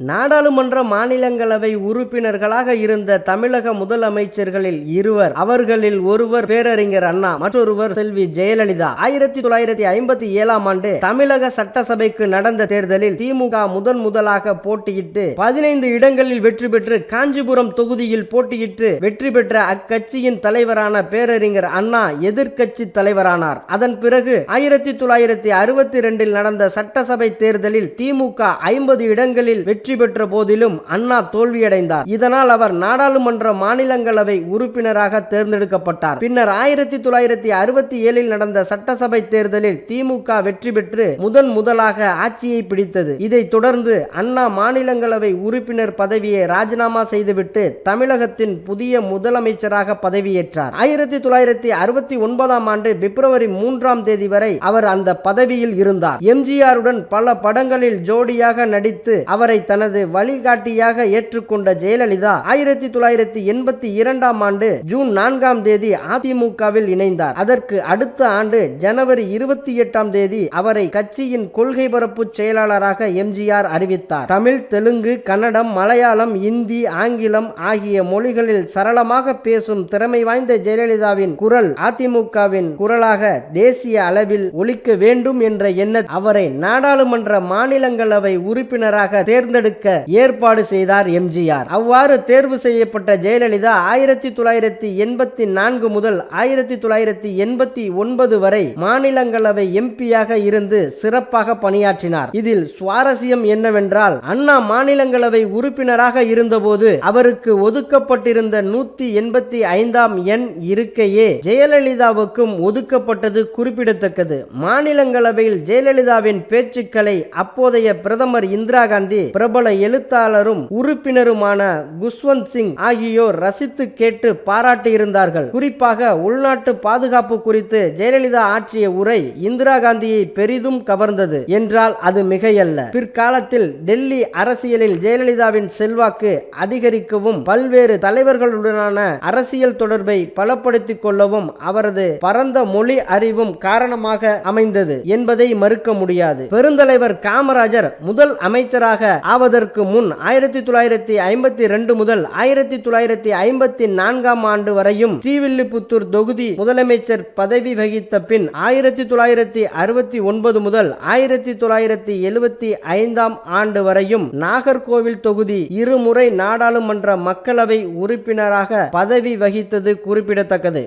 நாடாளுமன்ற மாநிலங்களவை உறுப்பினர்களாக இருந்த தமிழக முதலமைச்சர்களில் இருவர் அவர்களில் ஒருவர் பேரறிஞர் அண்ணா மற்றொருவர் செல்வி ஜெயலலிதா. ஆயிரத்தி தொள்ளாயிரத்தி ஐம்பத்தி ஏழாம் ஆண்டு தமிழக சட்டசபைக்கு நடந்த தேர்தலில் திமுக முதன் முதலாக போட்டியிட்டு பதினைந்து இடங்களில் வெற்றி பெற்று காஞ்சிபுரம் தொகுதியில் போட்டியிட்டு வெற்றி பெற்ற அக்கட்சியின் தலைவரான பேரறிஞர் அண்ணா எதிர்க்கட்சி தலைவரானார். அதன் பிறகு ஆயிரத்தி தொள்ளாயிரத்தி அறுபத்தி ரெண்டில் நடந்த சட்டசபை தேர்தலில் திமுக ஐம்பது இடங்களில் வெற்றி வெற்றி பெற்ற போதிலும் அண்ணா தோல்வியடைந்தார். இதனால் அவர் நாடாளுமன்ற மாநிலங்களவை உறுப்பினராக தேர்ந்தெடுக்கப்பட்டார். பின்னர் ஆயிரத்தி தொள்ளாயிரத்தி அறுபத்தி ஏழில் நடந்த சட்டசபை தேர்தலில் திமுக வெற்றி பெற்று முதன் முதலாக ஆட்சியை பிடித்தது. இதைத் தொடர்ந்து அண்ணா மாநிலங்களவை உறுப்பினர் பதவியை ராஜினாமா செய்துவிட்டு தமிழகத்தின் புதிய முதலமைச்சராக பதவியேற்றார். ஆயிரத்தி தொள்ளாயிரத்தி அறுபத்தி ஒன்பதாம் ஆண்டு பிப்ரவரி மூன்றாம் தேதி வரை அவர் அந்த பதவியில் இருந்தார். எம்ஜிஆருடன் பல படங்களில் ஜோடியாக நடித்து அவரை தன் தனது வழிகாட்டியாக ஏற்றுக்கொண்ட ஜெயலலிதா ஆயிரத்தி தொள்ளாயிரத்தி எண்பத்தி இரண்டாம் ஆண்டு ஜூன் நான்காம் தேதி அதிமுகவில் இணைந்தார். அதற்கு அடுத்த ஆண்டு ஜனவரி இருபத்தி எட்டாம் தேதி அவரை கட்சியின் கொள்கை பரப்பு செயலாளராக எம்ஜிஆர் அறிவித்தார். தமிழ் தெலுங்கு கன்னடம் மலையாளம் இந்தி ஆங்கிலம் ஆகிய மொழிகளில் சரளமாக பேசும் திறமை வாய்ந்த ஜெயலலிதாவின் குரல் அதிமுகவின் குரலாக தேசிய அளவில் ஒலிக்க வேண்டும் என்ற எண்ண அவரை நாடாளுமன்ற மாநிலங்களவை உறுப்பினராக தேர்ந்தெடுக்க ஏற்பாடு செய்தார் எம்ஜிஆர். அவ்வாறு தேர்வு செய்யப்பட்ட ஜெயலலிதா ஆயிரத்தி தொள்ளாயிரத்தி எண்பத்தி நான்கு முதல் ஆயிரத்தி தொள்ளாயிரத்தி எண்பத்தி ஒன்பது வரை மாநிலங்களவை எம்பியாக இருந்து சிறப்பாக பணியாற்றினார். இதில் சுவாரஸ்யம் என்னவென்றால் அண்ணா மாநிலங்களவை உறுப்பினராக இருந்தபோது அவருக்கு ஒதுக்கப்பட்டிருந்த நூத்தி எண்பத்தி ஐந்தாம் எண் இருக்கையே ஜெயலலிதாவுக்கும் ஒதுக்கப்பட்டது குறிப்பிடத்தக்கது. மாநிலங்களவையில் ஜெயலலிதாவின் பேச்சுக்களை அப்போதைய பிரதமர் இந்திரா காந்தி பிரபல எழுத்தாளரும் உறுப்பினருமான குஷ்வந்த் சிங் ஆகியோர் ரசித்து கேட்டு பாராட்டியிருந்தார்கள். குறிப்பாக உள்நாட்டு பாதுகாப்பு குறித்து ஜெயலலிதா ஆற்றிய உரை இந்திரா காந்தியை பெரிதும் கவர்ந்தது. என்றால் அது மிகையல்ல. பிற்காலத்தில் டெல்லி அரசியலில் ஜெயலலிதாவின் செல்வாக்கு அதிகரிக்கவும் பல்வேறு தலைவர்களுடனான அரசியல் தொடர்பை பலப்படுத்திக் கொள்ளவும் அவரது பரந்த மொழி அறிவும் காரணமாக அமைந்தது என்பதை மறுக்க முடியாது. பெருந்தலைவர் காமராஜர் முதல் அமைச்சராக ஆவதற்கு முன் ஆயிரத்தி தொள்ளாயிரத்தி ஐம்பத்தி ரெண்டு முதல் ஆயிரத்தி தொள்ளாயிரத்தி ஐம்பத்தி நான்காம் ஆண்டு வரையும் ஸ்ரீவில்லிபுத்தூர் தொகுதி முதலமைச்சர் பதவி வகித்த பின் ஆயிரத்தி தொள்ளாயிரத்தி அறுபத்தி ஒன்பது முதல் ஆயிரத்தி தொள்ளாயிரத்தி எழுபத்தி ஐந்தாம் ஆண்டு வரையும் நாகர்கோவில் தொகுதி இருமுறை நாடாளுமன்ற மக்களவை உறுப்பினராக பதவி வகித்தது குறிப்பிடத்தக்கது.